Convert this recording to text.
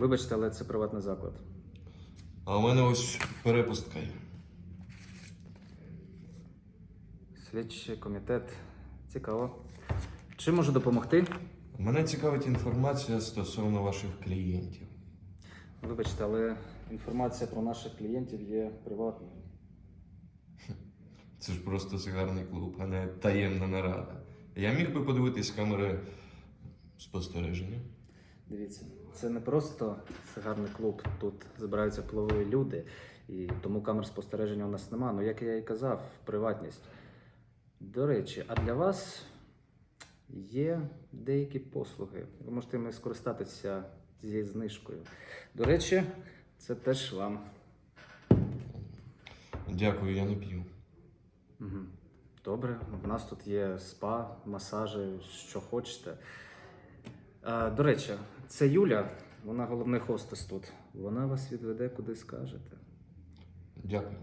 Вибачте, але це приватний заклад. А у мене ось перепустка є. Слідчий комітет. Цікаво. Чим можу допомогти? Мене цікавить інформація стосовно ваших клієнтів. Вибачте, але інформація про наших клієнтів є приватною. Це ж просто сигарний клуб, а не таємна нарада. Я міг би подивитись камери спостереження. Дивіться, це не просто сигарний клуб. Тут збираються впливові люди, і тому камер спостереження у нас нема. Ну, як я і казав, приватність. До речі, а для вас є деякі послуги. Ви можете ними скористатися зі знижкою. До речі, це теж вам. Дякую, я не п'ю. Угу. Добре, в нас тут є спа, масажі, що хочете. А, до речі, це Юля, вона головний хостес тут. Вона вас відведе куди скажете. Дякую.